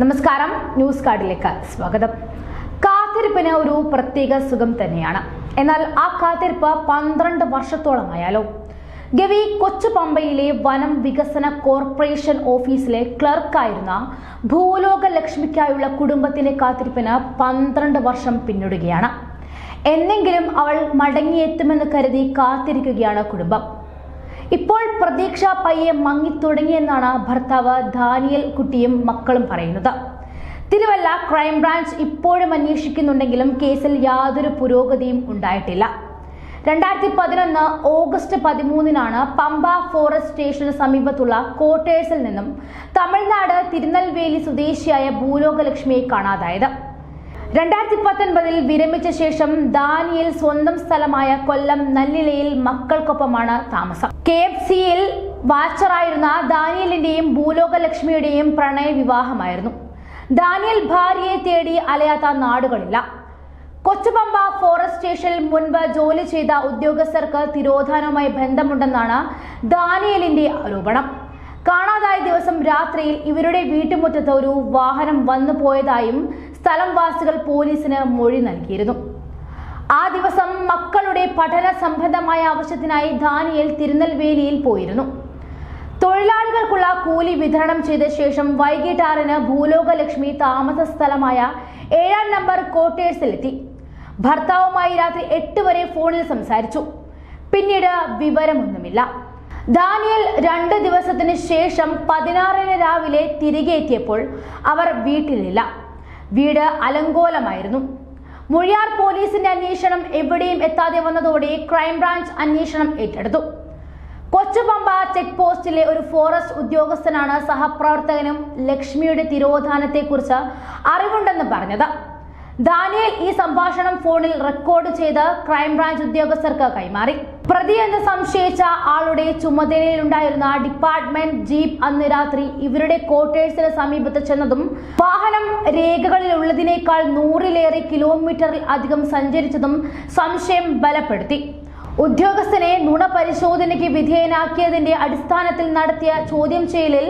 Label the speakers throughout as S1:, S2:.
S1: നമസ്കാരം. ന്യൂസ് കാർഡിലേക്ക് സ്വാഗതം. കാത്തിരിപ്പിന് ഒരു പ്രത്യേക സുഖം തന്നെയാണ്. എന്നാൽ ആ കാത്തിരിപ്പ് പന്ത്രണ്ട് വർഷത്തോളമായാലോ? ഗവി കൊച്ചുപമ്പയിലെ വനം വികസന കോർപ്പറേഷൻ ഓഫീസിലെ ക്ലർക്കായിരുന്ന ഭൂലോക ലക്ഷ്മിക്കായുള്ള കുടുംബത്തിന്റെ കാത്തിരിപ്പിന് പന്ത്രണ്ട് വർഷം പിന്നിടുകയാണ്. എന്നെങ്കിലും അവൾ മടങ്ങിയെത്തുമെന്ന് കരുതി കാത്തിരിക്കുകയാണ് കുടുംബം. ഇപ്പോൾ പ്രതീക്ഷ പയ്യെ മങ്ങിത്തുടങ്ങിയെന്നാണ് ഭർത്താവ് ദാനിയൽ കുട്ടിയും മക്കളും പറയുന്നത്. തിരുവല്ല ക്രൈംബ്രാഞ്ച് ഇപ്പോഴും അന്വേഷിക്കുന്നുണ്ടെങ്കിലും കേസിൽ യാതൊരു പുരോഗതിയും ഉണ്ടായിട്ടില്ല. രണ്ടായിരത്തി പതിനൊന്ന് ഓഗസ്റ്റ് പതിമൂന്നിനാണ് പമ്പ ഫോറസ്റ്റ് സ്റ്റേഷന് സമീപത്തുള്ള കോട്ടേഴ്സിൽ നിന്നും തമിഴ്നാട് തിരുനെൽവേലി സ്വദേശിയായ ഭൂലോകലക്ഷ്മിയെ കാണാതായത്. രണ്ടായിരത്തി പത്തൊൻപതിൽ വിരമിച്ച ശേഷം ദാനിയിൽ സ്വന്തം സ്ഥലമായ കൊല്ലം നല്ലിലയിൽ മക്കൾക്കൊപ്പമാണ് താമസം. കെ എഫ് സിയിൽ വാച്ചറായിരുന്ന ദാനിയലിന്റെയും ഭൂലോകലക്ഷ്മിയുടെയും പ്രണയ വിവാഹമായിരുന്നു ദാനിയൽ ഭാര്യയെ തേടി അലയാത്ത നാടുകളില്ല. കൊച്ചുപമ്പ ഫോറസ്റ്റ് സ്റ്റേഷനിൽ മുൻപ് ജോലി ചെയ്ത ഉദ്യോഗസ്ഥർക്ക് തിരോധാനവുമായി ബന്ധമുണ്ടെന്നാണ് ദാനിയലിന്റെ ആരോപണം. കാണാതായ ദിവസം രാത്രിയിൽ ഇവരുടെ വീട്ടുമുറ്റത്ത് ഒരു വാഹനം വന്നു പോയതായും സ്ഥലം വാസികൾ പോലീസിന് മൊഴി നൽകിയിരുന്നു. ആ ദിവസം മക്കളുടെ പഠന സംബന്ധമായ ആവശ്യത്തിനായി ദാനിയൽ തിരുനെൽവേലിയിൽ പോയിരുന്നു. തൊഴിലാളികൾക്കുള്ള കൂലി വിതരണം ചെയ്ത ശേഷം വൈകിട്ട് ആറിന് ഭൂലോകലക്ഷ്മി താമസ സ്ഥലമായ ഏഴാം നമ്പർ ക്വാർട്ടേഴ്സിലെത്തി ഭർത്താവുമായി രാത്രി എട്ട് വരെ ഫോണിൽ സംസാരിച്ചു. പിന്നീട് വിവരമൊന്നുമില്ല. ദാനിയൽ രണ്ട് ദിവസത്തിന് ശേഷം പതിനാറിന് രാവിലെ തിരികെ എത്തിയപ്പോൾ അവർ വീട്ടിലില്ല. വീട് അലങ്കോലമായിരുന്നു. മുഴിയാർ പോലീസിന്റെ അന്വേഷണം എവിടെയും എത്താതെ വന്നതോടെ ക്രൈംബ്രാഞ്ച് അന്വേഷണം ഏറ്റെടുത്തു. കൊച്ചുപമ്പ ചെക്ക് പോസ്റ്റിലെ ഒരു ഫോറസ്റ്റ് ഉദ്യോഗസ്ഥനാണ് സഹപ്രവർത്തകനും ലക്ഷ്മിയുടെ തിരോധാനത്തെക്കുറിച്ച് അറിവുണ്ടെന്ന് പറഞ്ഞത്. ദാനിയൽ ഈ സംഭാഷണം ഫോണിൽ റെക്കോർഡ് ചെയ്ത് ക്രൈംബ്രാഞ്ച് ഉദ്യോഗസ്ഥർക്ക് കൈമാറി. പ്രതി എന്ന് സംശയിച്ച ആളുടെ ചുമതലയിലുണ്ടായിരുന്ന ഡിപ്പാർട്ട്മെന്റ് ജീപ്പ് അന്ന് രാത്രി ഇവരുടെ ക്വാർട്ടേഴ്സിന് സമീപത്ത് ചെന്നതും വാഹനം രേഖകളിൽ ഉള്ളതിനേക്കാൾ നൂറിലേറെ കിലോമീറ്ററിൽ അധികം സഞ്ചരിച്ചതും സംശയം ബലപ്പെടുത്തി. ഉദ്യോഗസ്ഥനെ നുണ പരിശോധനയ്ക്ക് വിധേയനാക്കിയതിന്റെ അടിസ്ഥാനത്തിൽ നടത്തിയ ചോദ്യം ചെയ്യലിൽ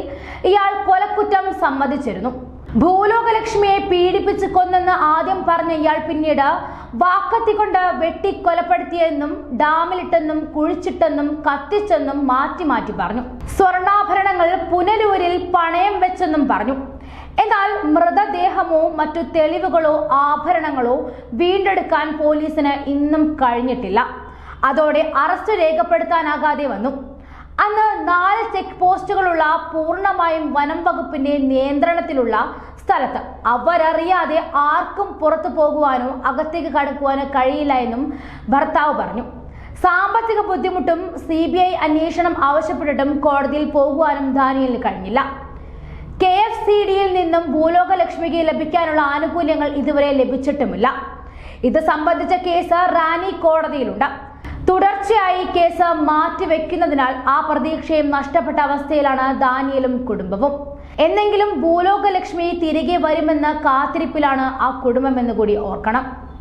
S1: ഇയാൾ കൊലക്കുറ്റം സമ്മതിച്ചിരുന്നു. ഭൂലോകലക്ഷ്മിയെ പീഡിപ്പിച്ച് കൊന്നെന്ന് ആദ്യം പറഞ്ഞ ഇയാൾ പിന്നീട് വാക്കത്തി കൊണ്ട് വെട്ടി കൊലപ്പെടുത്തിയെന്നും ഡാമിലിട്ടെന്നും കുഴിച്ചിട്ടെന്നും കത്തിച്ചെന്നും മാറ്റി മാറ്റി പറഞ്ഞു. സ്വർണാഭരണങ്ങൾ പുനലൂരിൽ പണയം വെച്ചെന്നും പറഞ്ഞു. എന്നാൽ മൃതദേഹമോ മറ്റു തെളിവുകളോ ആഭരണങ്ങളോ വീണ്ടെടുക്കാൻ പോലീസിന് ഇന്നും കഴിഞ്ഞിട്ടില്ല. അതോടെ അറസ്റ്റ് രേഖപ്പെടുത്താനാകാതെ വന്നു. അന്ന് നാല് ചെക്ക് പോസ്റ്റുകളുള്ള പൂർണമായും വനം വകുപ്പിന്റെ നിയന്ത്രണത്തിലുള്ള സ്ഥലത്ത്. അവരറിയാതെ ആർക്കും പുറത്തു പോകുവാനോ അകത്തേക്ക് കടക്കുവാനോ കഴിയില്ല എന്നും ഭർത്താവ് പറഞ്ഞു. സാമ്പത്തിക ബുദ്ധിമുട്ടും സി ബി ഐ അന്വേഷണം ആവശ്യപ്പെട്ടിട്ടും കോടതിയിൽ പോകുവാനും ദാനിയലിന് കഴിഞ്ഞില്ല. കെ എഫ് സി ഡിയിൽ നിന്നും ഭൂലോക ലക്ഷ്മിക്ക് ലഭിക്കാനുള്ള ആനുകൂല്യങ്ങൾ ഇതുവരെ ലഭിച്ചിട്ടുമില്ല. ഇത് സംബന്ധിച്ച കേസ് റാനി കോടതിയിലുണ്ട്. തുടർച്ചയായി കേസ് മാറ്റിവെക്കുന്നതിനാൽ ആ പ്രതീക്ഷയും നഷ്ടപ്പെട്ട അവസ്ഥയിലാണ് ദാനിയലും കുടുംബവും. എന്നെങ്കിലും ഭൂലോകലക്ഷ്മി തിരികെ വരുമെന്ന കാത്തിരിപ്പിലാണ് ആ കുടുംബമെന്ന് കൂടി ഓർക്കണം.